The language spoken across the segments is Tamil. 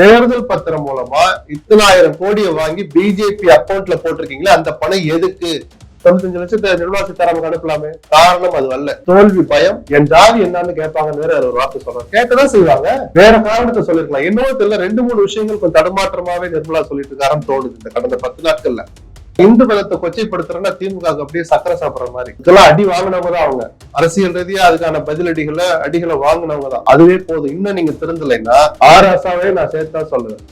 தேர்தல் பத்திரம் மூலமா இத்தனாயிரம் கோடியை வாங்கி பிஜேபி அக்கௌண்ட்ல போட்டிருக்கீங்களா அந்த பணம் எதுக்கு? தொண்ணூத்தஞ்சு லட்சத்தை நிர்மலா சீதாராமன் அனுப்பலாமே. காரணம் அது அல்ல. தோல்வி பயம். என் ஜாதி என்னன்னு கேட்பாங்கன்னு வேற ஒரு வார்த்தை சொல்றாங்க. கேட்டதான் செய்வாங்க. வேற காரணத்தை சொல்லிருக்கலாம் என்னவோ தெரியல ரெண்டு மூணு விஷயங்கள் கொஞ்சம் தடுமாற்றமாவே நிர்மலா சொல்லிட்டு இருக்காருன்னு தோணுது இந்த கடந்த பத்து நாட்கள்ல. இந்து மதத்தை கொச்சைப்படுத்துறேன்னா திமுக அப்படியே சக்கரை சாப்பிடுற மாதிரி. இதெல்லாம் அடி வாங்கினவங்க தான் அவங்க. அரசியல் ரீதியா அதுக்கான பதிலடிகளை அடிகளை வாங்கினவங்க தான். அதுவே போதும். இன்னும் நீங்க திருந்தலைன்னா ஆராசாவே நான் சேர்த்தா சொல்லுவேன்.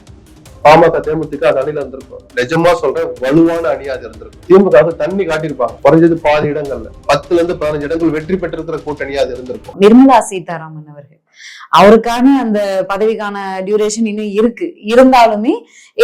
பாமக தேமுதிக அது அணியில இருந்திருக்கும். நிஜமா சொல்றேன் வலுவான அணியா அது இருந்திருக்கும். திமுக வுக்கு தண்ணி காட்டியிருப்பாங்க. குறைஞ்சது பாதி இடங்கள்ல. பத்துல இருந்து பதினஞ்சு இடங்கள் வெற்றி பெற்றிருக்கிற கூட்டணியா அது இருந்திருக்கும். நிர்மலா சீதாராமன் அவர்கள். அவருக்கான அந்த பதவிக்கான டியூரேஷன் இன்னும் இருக்கு. இருந்தாலுமே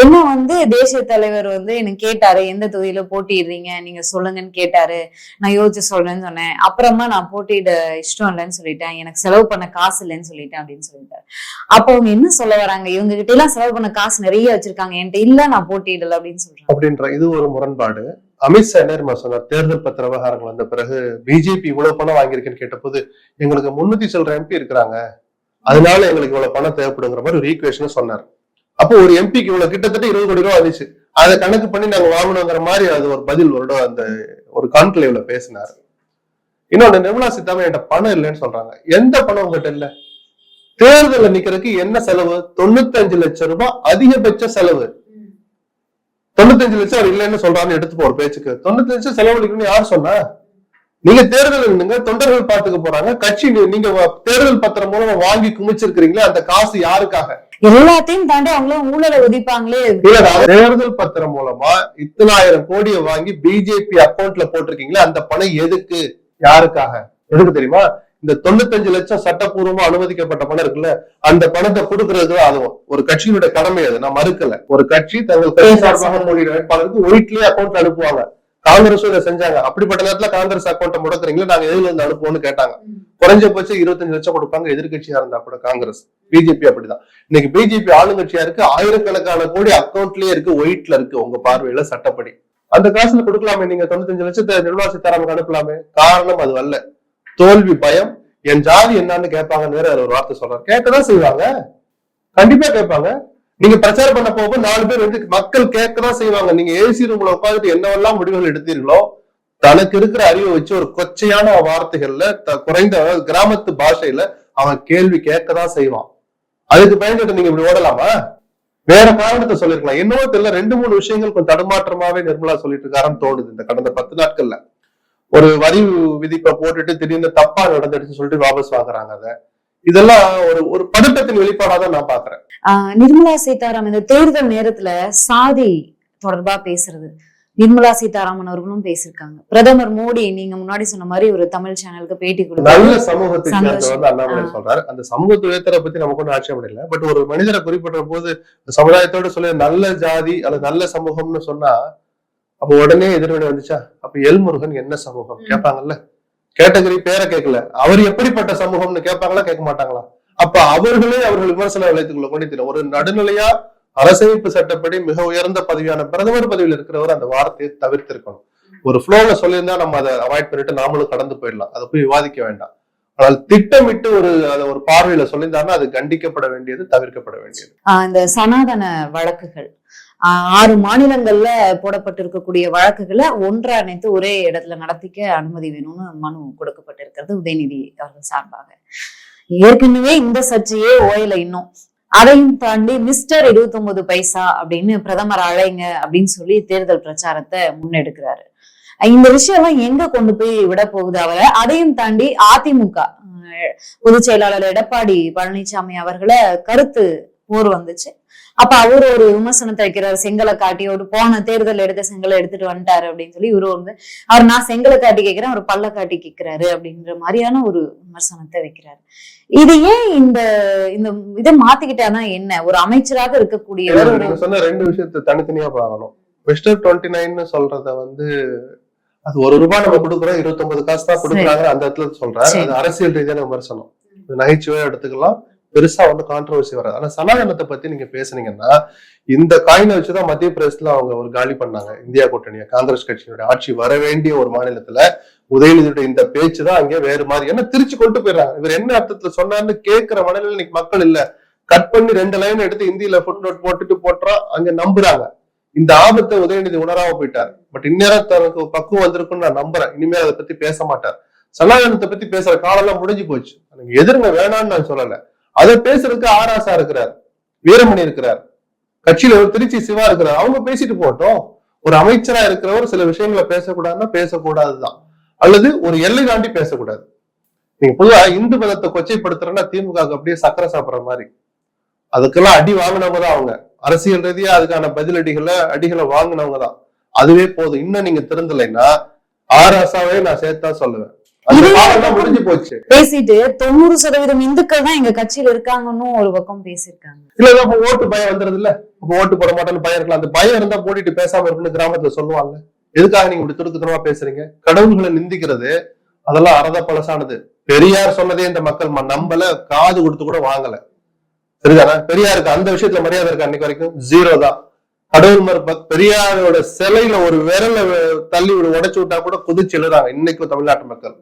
என்ன வந்து தேசிய தலைவர் வந்து எனக்கு கேட்டாரு எந்த தொகுதியில போட்டிடுறீங்க நீங்க சொல்லுங்கன்னு கேட்டாரு. நான் யோசிச்சு சொல்றேன்னு சொன்னேன். அப்புறமா நான் போட்டியிட இஷ்டம் இல்லைன்னு சொல்லிட்டேன். எனக்கு செலவு பண்ண காசு இல்லைன்னு சொல்லிட்டேன் அப்படின்னு சொல்லிட்டாரு. அப்போ அவங்க என்ன சொல்ல வராங்க? இவங்க கிட்ட எல்லாம் செலவு பண்ண காசு நிறைய வச்சிருக்காங்க. என்கிட்ட இல்ல நான் போட்டியிடல அப்படின்னு சொல்றேன் அப்படின்ற இது ஒரு முரண்பாடு. அமித்ஷா என்ன சொன்னார்? தேர்தல் பத்திர விவகாரங்கள் வந்த பிறகு பிஜேபி இவ்வளவு பணம் வாங்கியிருக்கேன்னு கேட்டபோது எங்களுக்கு முன்னூத்தி சில்லற எம்பி இருக்கிறாங்க. அதனால எங்களுக்கு இவ்வளவு பணம் தேவைப்படுங்கிற மாதிரி ஒரு ஈக்குவேஷன் சொன்னார். அப்போ ஒரு எம்பிக்கு இவ்வளவு கிட்டத்தட்ட இருபது கோடி ரூபா வந்துச்சு. அதை கணக்கு பண்ணி நாங்க வாங்கணுங்கிற மாதிரி அது ஒரு பதில் ஒரு அந்த ஒரு கான்க்ளேவ்ல பேசினார். இன்னொன்னு நிர்மலா சீதாராமன் என்கிட்ட பணம் இல்லைன்னு சொல்றாங்க. எந்த பணம் உங்ககிட்ட இல்ல? தேர்தல்ல நிக்கிறதுக்கு என்ன செலவு? தொண்ணூத்தஞ்சு லட்சம் ரூபாய் அதிகபட்ச செலவு. தொண்ணூத்தஞ்சு லட்சம் அவர் இல்லைன்னு சொல்றாருன்னு எடுத்து ஒரு பேச்சுக்கு. தொண்ணூத்தஞ்சு லட்சம் செலவழிக்கணும்னு யார் சொன்னா? நீங்க தேர்தல் நின்னுங்க தொண்டர்கள் பாத்துக்க போறாங்க. கட்சி நீங்க தேர்தல் பத்திரம் மூலமா வாங்கி குமிச்சிருக்கிறீங்களா அந்த காசு யாருக்காக? எல்லாத்தையும் தாண்டி அவங்களும் ஊழலை நான் தேர்தல் பத்திரம் மூலமா இத்தனாயிரம் கோடியை வாங்கி பிஜேபி அக்கௌண்ட்ல போட்டிருக்கீங்களா அந்த பணம் எதுக்கு? யாருக்காக? எதுக்கு தெரியுமா? இந்த தொண்ணூத்தஞ்சு லட்சம் சட்டப்பூர்வமா அனுமதிக்கப்பட்ட பணம் இருக்குல்ல அந்த பணத்தை கொடுக்கறதுக்கு தான் அதுவும் ஒரு கட்சியினுடைய கடமை அது. நான் மறுக்கல. ஒரு கட்சி தங்கள் சார்பாக போட்டியிட வேட்பாளருக்கு ஒயிட்லயே அக்கௌண்ட் அனுப்புவாங்க. காங்கிரஸும் இதை செஞ்சாங்க. அப்படிப்பட்ட நேரத்துல காங்கிரஸ் அக்கௌண்ட்டை முடக்குறீங்களா? நாங்க எதுல இருந்து அனுப்புவோம்னு கேட்டாங்க. குறைஞ்சபட்சம் இருபத்தஞ்சு லட்சம் கொடுப்பாங்க எதிர்க்கட்சியா இருந்தா கூட காங்கிரஸ். பிஜேபி அப்படிதான். இன்னைக்கு பிஜேபி ஆளுங்கட்சியா இருக்கு. ஆயிரக்கணக்கான கோடி அக்கௌண்ட்லயே இருக்கு. ஒயிட்ல இருக்கு உங்க பார்வையில சட்டப்படி. அந்த காசுல கொடுக்கலாமே. நீங்க தொண்ணூத்தஞ்சு லட்சத்தை நிர்மலா சீதாராமன் அனுப்பலாமே. காரணம் அது அல்ல. தோல்வி பயம். என் ஜாதி என்னன்னு கேட்பாங்கன்னு வேற ஒரு வார்த்தை சொல்றாரு. கேட்கதான் செய்வாங்க. கண்டிப்பா கேட்பாங்க. நீங்க பிரச்சாரம் பண்ண போக நாலு பேர் வந்து மக்கள் கேட்கதான் செய்வாங்க. நீங்க ஏசி ரூம்ல உட்காந்துட்டு என்னவெல்லாம் முடிவுகள் எடுத்தீர்களோ தனக்கு இருக்கிற அறிவை வச்சு ஒரு கொச்சையான வார்த்தைகள்ல குறைந்த கிராமத்து பாஷையில அவன் கேள்வி கேட்கதான் செய்வான். அதுக்கு பயன்பட்டு நீங்க இப்படி ஓடலாமா? வேற காரணத்தை சொல்லிருக்கலாம் என்னவோ தெரியல ரெண்டு மூணு விஷயங்கள் கொஞ்சம் தடுமாற்றமாவே நிர்மலா சொல்லிட்டு இருக்காருன்னு தோணுது இந்த கடந்த பத்து நாட்கள்ல. ஒரு வரி விதிப்பை போட்டுட்டு திடீர்னு தப்பா நடந்துடுச்சு சொல்லிட்டு வாபஸ் வாங்குறாங்க அதை. இதெல்லாம் ஒரு ஒரு பதட்டத்தின் வெளிப்பாடா தான் நான் பாக்குறேன் நிர்மலா சீதாராமன் இந்த தேர்தல் நேரத்துல சாதி தொடர்பா பேசுறது. நிர்மலா சீதாராமன் அவர்களும் பேசியிருக்காங்க. பிரதமர் மோடி நீங்க முன்னாடி சொன்ன மாதிரி ஒரு தமிழ் சேனலுக்கு பேட்டி நல்ல கொடுத்தாரு சமூகத்தை சேர்ந்தவர் சந்தோஷம். வந்து அண்ணாமலை ஆ. சொல்றாரு. அந்த சமூகத்து உயர்த்தரை பத்தி நமக்கு ஒன்றும் ஆட்சேபம் இல்லை. பட் ஒரு மனிதரை குறிப்பிட்ட போது சமுதாயத்தோட சொல்லி நல்ல ஜாதி அல்லது நல்ல சமூகம்னு சொன்னா அப்ப உடனே எதிர்வினை வந்துச்சா? அப்ப எல்முருகன் என்ன சமூகம். கேட்பாங்கல்ல? கேட்டகரி பேரை கேட்கல. அவர் எப்படிப்பட்ட சமூகம்னு கேட்பாங்களா கேட்க மாட்டாங்களா? அப்ப அவர்களே அவர்கள் விமர்சன வளையத்துக்குள்ள கொண்டு ஒரு நடுநிலையா அரசமைப்பு சட்டப்படி மிக உயர்ந்த பதவியான பிரதமர் பதவியில் இருக்கிறவர் அந்த வார்த்தையை தவிர்த்திருக்கணும். ஒரு ஃப்ளோல சொல்லியிருந்தா நம்ம அதை அவாய்ட் பண்ணிட்டு நாமளும் கடந்து போயிடலாம். அதை போய் விவாதிக்க வேண்டாம். ஆனால் திட்டமிட்டு ஒரு அதை ஒரு பார்வையில சொல்லியிருந்தாருன்னா அது கண்டிக்கப்பட வேண்டியது தவிர்க்கப்பட வேண்டியது. இந்த சனாதன வழக்குகள். ஆறு மாநிலங்கள்ல போடப்பட்டிருக்கக்கூடிய வழக்குகளை ஒன்றிணைத்து ஒரே இடத்துல நடத்திக்க அனுமதி வேணும்னு மனு கொடுக்கப்பட்டிருக்கிறது உதயநிதி அவர்கள் சார்பாக. ஏற்கனவே இந்த சர்ச்சையே ஓயல இன்னும். அதையும் தாண்டி மிஸ்டர் 29 பைசா அப்படின்னு பிரதமர் அழைங்க அப்படின்னு சொல்லி தேர்தல் பிரச்சாரத்தை முன்னெடுக்கிறாரு. இந்த விஷயம்லாம் எங்க கொண்டு போய் விட போகுது அவரை? அதையும் தாண்டி அதிமுக பொதுச் செயலாளர் எடப்பாடி பழனிசாமி அவர்களை கருத்து போர் வந்துச்சு. அப்ப அவர் ஒரு விமர்சனத்தை வைக்கிறார் செங்கலை காட்டி ஒரு போன தேர்தல் எடுத்த செங்கலை எடுத்துட்டு வந்துட்டாரு அப்படின்னு சொல்லி இவரு வந்து அவர் நான் செங்கலை காட்டி கேட்கிறேன் அவர் பல்ல காட்டி கேட்கிறாரு அப்படின்ற மாதிரியான ஒரு விமர்சனத்தை வைக்கிறாரு. இது ஏன் இந்த இந்த இதை மாத்திக்கிட்டாதான் என்ன? ஒரு அமைச்சராக நீங்க சொன்ன ரெண்டு விஷயத்தை தனித்தனியா பார்க்கணும் மிஸ்டர் டுவெண்ட்டி நைன் சொல்றத வந்து அது ஒரு ரூபாய் நம்ம கொடுக்குறோம் இருபத்தி ஒன்பது காசு தான் கொடுக்குறாங்க அந்த இடத்துல. அது அரசியல் ரீதியான விமர்சனம். நகைச்சுவையா எடுத்துக்கலாம். பெருசா வந்து கான்ட்ரவர்சி வராது. ஆனா சனாதனத்தை பத்தி நீங்க பேசுனீங்கன்னா இந்த காயினை வச்சுதான் மத்திய பிரதேசத்துல அவங்க ஒரு காலி பண்ணாங்க. இந்தியா கூட்டணியை காங்கிரஸ் கட்சியினுடைய ஆட்சி வர வேண்டிய ஒரு மாநிலத்துல உதயநிதியுடைய இந்த பேச்சு தான் அங்கே வேறு மாதிரி. ஏன்னா திருச்சி கொண்டு போயிடுறாங்க. இவர் என்ன அர்த்தத்துல சொன்னார்னு கேட்கிற மனநிலை இன்னைக்கு மக்கள் இல்ல. கட் பண்ணி ரெண்டு லைன் எடுத்து இந்தியில ஃபுட் நோட் போட்டுட்டு போட்டுறான் அங்க நம்புறாங்க. இந்த ஆபத்தை உதயநிதி உணராம போயிட்டார். பட் இந்நேரம் தனக்கு பக்குவம் வந்திருக்குன்னு நான் நம்புறேன். இனிமேல் அதை பத்தி பேச மாட்டார். சனாதனத்தை பத்தி பேசுற காலம்லாம் முடிஞ்சு போச்சு. எதிர்ங்க வேணாம்னு நான் சொல்லலை. அதை பேசுறதுக்கு ஆராசா இருக்கிறார் வீரமணி இருக்கிறார் கட்சியில ஒரு திருச்சி சிவா இருக்கிறார். அவங்க பேசிட்டு போட்டோம் ஒரு அமைச்சரா இருக்கிறவர் சில விஷயங்களை பேசக்கூடாதுன்னா பேசக்கூடாதுதான். அல்லது ஒரு எல்லை தாண்டி பேசக்கூடாது. நீங்க பொதுவா இந்து மதத்தை கொச்சைப்படுத்துறேன்னா திமுக அப்படியே சக்கரை சாப்பிடுற மாதிரி. அதுக்கெல்லாம் அடி வாங்கினவங்க தான் அவங்க. அரசியல் ரீதியா அதுக்கான பதிலடிகளை அடிகளை வாங்கினவங்க தான். அதுவே போதும். இன்னும் நீங்க திருந்தலைன்னா ஆராசாவே நான் சேர்த்தா சொல்லுவேன். பேசிட்டு தொண்ணூறு சதவீதம் இந்துக்கள் தான் எங்க கட்சியில இருக்காங்கன்னு ஒரு பக்கம் இல்ல அப்ப ஓட்டு பயம் வந்துருது இல்ல அப்ப ஓட்டு போட மாட்டேன்னு பயம் இருக்கலாம் அந்த பயம் இருந்தா போட்டிட்டு பேசாம இருக்குன்னு கிராமத்துல சொல்லுவாங்க. எதுக்காக நீங்க இப்படி துடுக்குத்தனமா பேசுறீங்க? கடவுள்களை நிந்திக்கிறது அதெல்லாம் அறத பழசானது. பெரியார் சொன்னதே இந்த மக்கள் நம்பல காது கொடுத்து கூட வாங்கல. சரிதானே? பெரியாருக்கு அந்த விஷயத்துல மரியாதை இருக்கா அன்னைக்கு வரைக்கும்? ஜீரோ தான். கடவுள் மறுப்ப பெரியாரோட சிலையில ஒரு விரல தள்ளி விடு உடைச்சு விட்டா கூட குதிச்சு எழுறாங்க இன்னைக்கும் தமிழ்நாட்டு மக்கள்.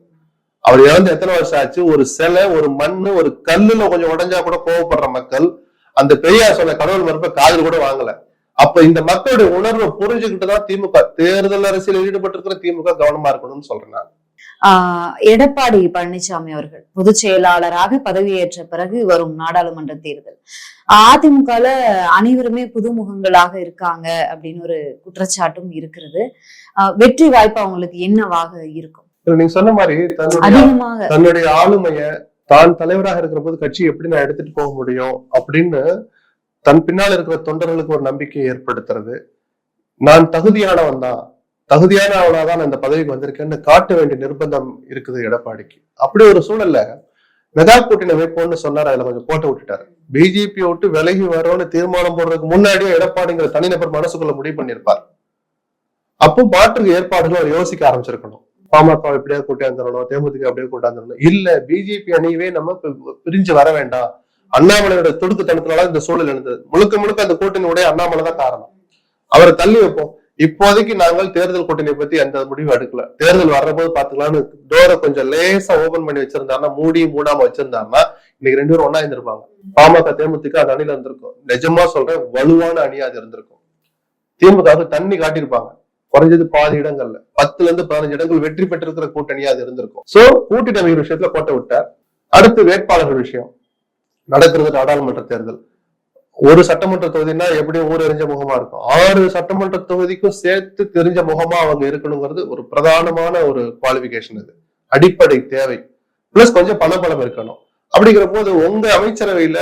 அவர் இறந்து எத்தனை வருஷம் ஆச்சு? ஒரு சிலை ஒரு மண்ணு ஒரு கல்லுல கொஞ்சம் உடைஞ்சா கூட கோவப்படுற மக்கள் அந்த பெரியார் சொன்ன கடவுள் மறுப்ப காதல் கூட வாங்கல. அப்ப இந்த மக்களுடைய உணர்வை புரிஞ்சுக்கிட்டுதான் திமுக தேர்தல் அரசியல் ஈடுபட்டிருக்கிற திமுக கவனமா இருக்கணும்னு சொல்றேன் நான். ஆஹ் எடப்பாடி பழனிசாமி அவர்கள் பொதுச் செயலாளராக பதவியேற்ற பிறகு வரும் நாடாளுமன்ற தேர்தல். அதிமுகல அனைவருமே புதுமுகங்களாக இருக்காங்க அப்படின்னு ஒரு குற்றச்சாட்டும் இருக்கிறது. வெற்றி வாய்ப்பு அவங்களுக்கு என்னவாக இருக்கும்? நீங்க சொன்ன மாதிரி தன்னுடைய தன்னுடைய ஆளுமைய தான் தலைவராக இருக்கிற போது கட்சி எப்படி நான் எடுத்துட்டு போக முடியும் அப்படின்னு தன் பின்னால் இருக்கிற தொண்டர்களுக்கு ஒரு நம்பிக்கையை ஏற்படுத்துறது. நான் தகுதியானவன் தான். தகுதியானவனா தான் நான் இந்த பதவிக்கு வந்திருக்கேன்னு காட்ட வேண்டிய நிர்பந்தம் இருக்குது எடப்பாடிக்கு. அப்படி ஒரு சூழல்ல மெகா கூட்டணி வைப்போம்னு சொன்னார் அதுல கொஞ்சம் போட்டு விட்டுட்டாரு. பிஜேபி விட்டு விலகி வரோம்னு தீர்மானம் போடுறதுக்கு முன்னாடியே எடப்பாடிங்கிற தனிநபர் மனசுக்குள்ள முடிவு பண்ணியிருப்பார். அப்போ மாற்றுக்கு ஏற்பாடுகள் அவர் யோசிக்க ஆரம்பிச்சிருக்கணும். பாமக எப்படியா கூட்டாந்துடணும் தேமுதிக அப்படியே கூட்டாந்துடணும் இல்ல பிஜேபி அணியவே நம்ம பிரிஞ்சு வர வேண்டாம். அண்ணாமலையோட துடுக்குத்தனத்தினால இந்த சூழல் எழுந்தது. முழுக்க முழுக்க அந்த கூட்டணியுடைய அண்ணாமலை தான் காரணம். அவரை தள்ளி வைப்போம். இப்போதைக்கு நாங்கள் தேர்தல் கூட்டணியை பத்தி எந்த முடிவும் எடுக்கல. தேர்தல் வர்றபோது பாத்துக்கலாம்னு டோரை கொஞ்சம் லேசா ஓபன் பண்ணி வச்சிருந்தாருன்னா மூடி மூடாம வச்சிருந்தாருன்னா இன்னைக்கு ரெண்டு பேரும் ஒன்னா இருந்திருப்பாங்க. பாமக தேமுதிக அந்த அணியில இருந்திருக்கும். நிஜமா சொல்றேன் வலுவான அணியா அது இருந்திருக்கும். திமுக தண்ணி காட்டியிருப்பாங்க. குறைஞ்சது பாதி இடங்கள்ல. பத்துல இருந்து பதினஞ்சு இடங்கள் வெற்றி பெற்றிருக்கிற கூட்டணியா அது இருந்திருக்கும். சோ கூட்டணி அமைக்கிற விஷயத்துல கோட்டை விட்டார். அடுத்து வேட்பாளர்கள் விஷயம். நடக்கிறது நாடாளுமன்ற தேர்தல். ஒரு சட்டமன்ற தொகுதினா எப்படி ஊர் எறிஞ்ச முகமா இருக்கும். ஆறு சட்டமன்ற தொகுதிக்கும் சேர்த்து தெரிஞ்ச முகமா அவங்க இருக்கணுங்கிறது ஒரு பிரதானமான ஒரு குவாலிபிகேஷன் இது அடிப்படை தேவை. பிளஸ் கொஞ்சம் பணபலம் இருக்கணும். அப்படிங்கிற போது உங்க அமைச்சரவையில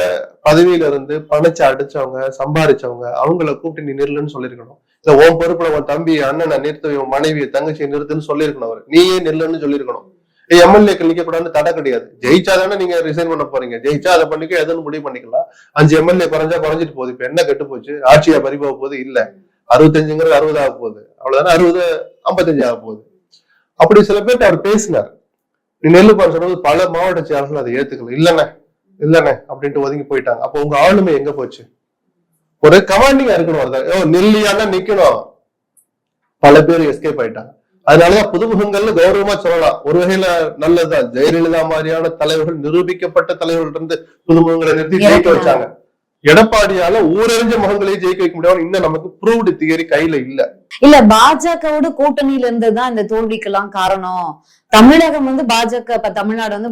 பதவியில இருந்து பணத்தை அடிச்சவங்க சம்பாதிச்சவங்க அவங்கள கூப்பிட்டு நீ நில்லுன்னு சொல்லியிருக்கணும். இல்ல உன் பொறுப்புல உன் தம்பி அண்ணனை நிறுத்து உன் மனைவி தங்கச்சியை நிறுத்துன்னு சொல்லியிருக்கணும் அவர். நீயே நில்லுன்னு சொல்லியிருக்கணும். எம்எல்ஏக்கள் நிக்க கூடாதுன்னு தடை கிடையாது. ஜெயிச்சா தானே நீங்க ரிசைன் பண்ண போறீங்க. ஜெயிச்சா அதை பண்ணிக்க எதுன்னு முடிவு பண்ணிக்கலாம். அஞ்சு எம்எல்ஏ குறைஞ்சா குறைஞ்சிட்டு போகுது. இப்ப என்ன கெட்டு போச்சு? ஆட்சியா பறிபோக போகுது? இல்ல. அறுபத்தஞ்சுங்கிறது அறுபது ஆக போகுது. அவ்வளவுதானே? அறுபது ஐம்பத்தஞ்சு ஆக போகுது. அப்படி சில பேர்ட்ட அவர் பேசினார். நீ நெல்லு பாரு சொன்னது பல மாவட்ட செயலாளர்கள் அதை ஏத்துக்கல. இல்லண்ணே இல்லண்ணே அப்படின்ட்டு ஒதுங்கி போயிட்டாங்க. அப்ப உங்க ஆளுமை எங்க போச்சு? ஒரு கமாண்டிங்கா இருக்கணும் ஒருத்தர் ஓ நெல்லியானா நிக்கணும். பல பேர் எஸ்கேப் ஆயிட்டாங்க. அதனாலதான் புதுமுகங்கள்னு கௌரவமா சொல்லலாம். ஒரு வகையில நல்லதுதான். ஜெயலலிதா மாதிரியான தலைவர்கள் நிரூபிக்கப்பட்ட தலைவர்கள் இருந்து புதுமுகங்களை நிறுத்தி ஜெயிக்க வச்சாங்க. எடப்பாடியால ஊரறிஞ்ச முகங்களையும் ஜெயிக்க வைக்க முடியாது இன்னும் நமக்கு ப்ரூவ்டு தியரி கையில இல்ல. இல்ல பாஜகவோட கூட்டணியில இருந்ததுதான் இந்த தோல்விக்கெல்லாம் காரணம். தமிழகம் வந்து பாஜக இப்ப தமிழ்நாடு வந்து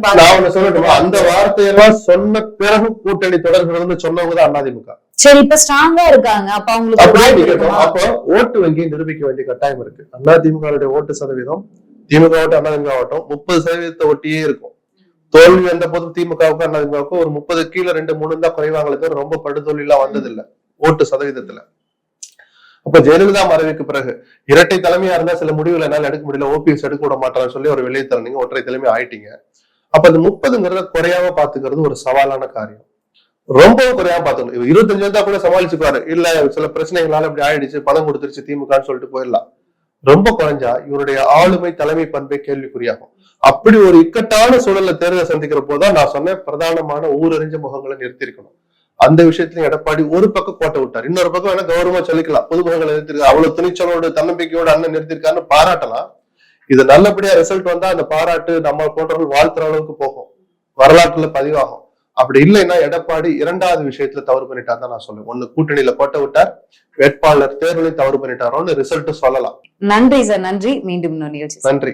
சொல்லட்டுமா பாஜக. அந்த வார்த்தையெல்லாம் சொன்ன பிறகு கூட்டணி தொடர்கிறது சொன்னவங்க தான் அதிமுக சரி இப்ப ஸ்ட்ராங்கா இருக்காங்க. அப்ப அவங்களுக்கு? அப்போ ஓட்டு வங்கியை நிரூபிக்க வேண்டிய கட்டாயம் இருக்கு. அதிமுக ஓட்டு சதவீதம் திமுக ஓட்டு அதிமுக ஓட்டம் முப்பது சதவீதத்தை ஒட்டியே இருக்கும். தோல்வி வந்த போது திமுகவுக்கு அதிமுகவுக்கு ஒரு முப்பது கீழே ரெண்டு மூணு தான் குறைவாங்களே தவிர ரொம்ப படுதோல்வி எல்லாம் வந்தது இல்ல ஓட்டு சதவீதத்துல. அப்ப ஜெயலலிதா மறைவுக்கு பிறகு இரட்டை தலைமையா இருந்தா சில முடிவுகள் என்னால் எடுக்க முடியல ஓபிஎஸ் எடுக்க விட மாட்டான்னு சொல்லி ஒரு வெளியே தரணிங்க ஒற்றை தலைமை ஆயிட்டீங்க. அப்ப அந்த முப்பதுங்கிறத குறையாம பாத்துக்கிறது ஒரு சவாலான காரியம். ரொம்ப குறையாம பாத்துக்கணும் இருபத்தஞ்சு இருந்தா கூட சமாளிச்சுக்குவாரு. இல்ல சில பிரச்சனைகளால இப்படி ஆயிடுச்சு பணம் கொடுத்துருச்சு திமுகன்னு சொல்லிட்டு போயிடலாம். ரொம்ப குறைஞ்சா இவருடைய ஆளுமை தலைமை பண்பை கேள்விக்குறியாகும். அப்படி ஒரு இக்கட்டான சூழல்ல தேர்தலை சந்திக்கிற போதுதான் நான் சொன்ன பிரதானமான ஊரறிஞ்ச முகங்களை நிறுத்திருக்கணும் அந்த விஷயத்துல எடப்பாடி ஒரு பக்கம் கோட்டை விட்டார். இன்னொரு பக்கம் வேணா கௌரவமா சொல்லிக்கலாம். புது முகங்களை நிறுத்திருக்காரு. அவ்வளவு துணிச்சலோட தன்னம்பிக்கையோட அண்ணன் நிறுத்திருக்காருன்னு பாராட்டலாம். இது நல்லபடியா ரிசல்ட் வந்தா அந்த பாராட்டு நம்ம போன்றவர்கள் வாழ்த்துற அளவுக்கு போகும். வரலாற்றுல பதிவாகும். அப்படி இல்லைன்னா எடப்பாடி இரண்டாவது விஷயத்துல தவறு பண்ணிட்டார் தான் நான் சொல்லுவேன். ஒண்ணு கூட்டணியில போட்ட விட்டார். வேட்பாளர் தேர்வுலையும் தவறு பண்ணிட்டாரோன்னு ரிசல்ட் சொல்லலாம் நன்றி சார் நன்றி. மீண்டும் நன்றி.